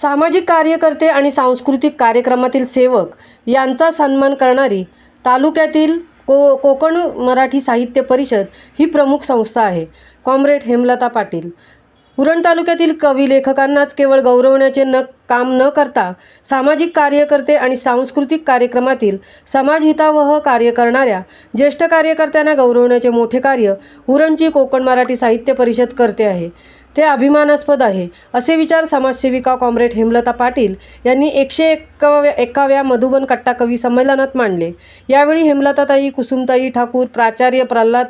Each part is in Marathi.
सामाजिक कार्यकर्ते आणि सांस्कृतिक कार्यक्रमातील सेवक यांचा सन्मान करणारी तालुक्यातील को कोकण मराठी साहित्य परिषद ही प्रमुख संस्था आहे. कॉम्रेड हेमलता पाटील उरण तालुक्यातील कवी लेखकांनाच केवळ गौरवण्याचे न काम न करता सामाजिक कार्यकर्ते आणि सांस्कृतिक कार्यक्रमातील समाजहितावह कार्य करणाऱ्या ज्येष्ठ कार्यकर्त्यांना गौरवण्याचे मोठे कार्य उरणची कोकण मराठी साहित्य परिषद करते आहे. ते अभिमानास्पद आहे असे विचार समाजसेविका कॉम्रेड हेमलता पाटील यांनी एकशे एकाव्या एकाव्या मधुबन कट्टा कवी संमेलनात मांडले. यावेळी हेमलताताई कुसुमताई ठाकूर प्राचार्य प्रल्हाद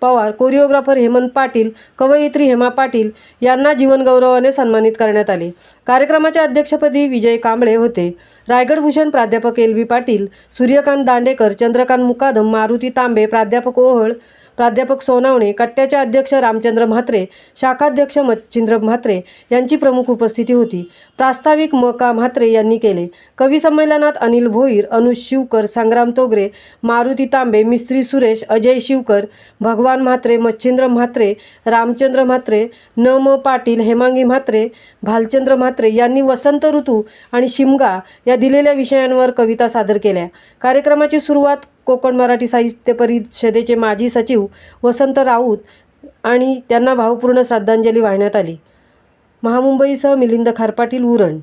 पवार कोरिओग्राफर हेमंत पाटील कवयित्री हेमा पाटील यांना जीवनगौरवाने सन्मानित करण्यात आले. कार्यक्रमाच्या अध्यक्षपदी विजय कांबळे होते. रायगड भूषण प्राध्यापक एल बी पाटील सूर्यकांत दांडेकर चंद्रकांत मुकादम मारुती तांबे प्राध्यापक ओहळ प्राध्यापक सोनावणे कट्ट्याचे अध्यक्ष रामचंद्र म्हात्रे शाखाध्यक्ष मच्छिंद्र म्हात्रे यांची प्रमुख उपस्थिती होती. प्रास्ताविक म. का. म्हात्रे यांनी केले. कवी संमेलनात अनिल भोईर अनुज शिवकर संग्राम तोगरे मारुती तांबे मिस्त्री सुरेश अजय शिवकर भगवान म्हात्रे मच्छिंद्र म्हात्रे रामचंद्र म्हात्रे न. म. पाटील हेमांगी म्हात्रे भालचंद्र म्हात्रे यांनी वसंत ऋतू आणि शिमगा या दिलेल्या विषयांवर कविता सादर केल्या. कार्यक्रमाची सुरुवात कोकण मराठी साहित्य परिषदेचे माजी सचिव वसंत राऊत आणि त्यांना भावपूर्ण श्रद्धांजली वाहण्यात आली. महामुंबईसह मिलिंद खारपाटील उरण.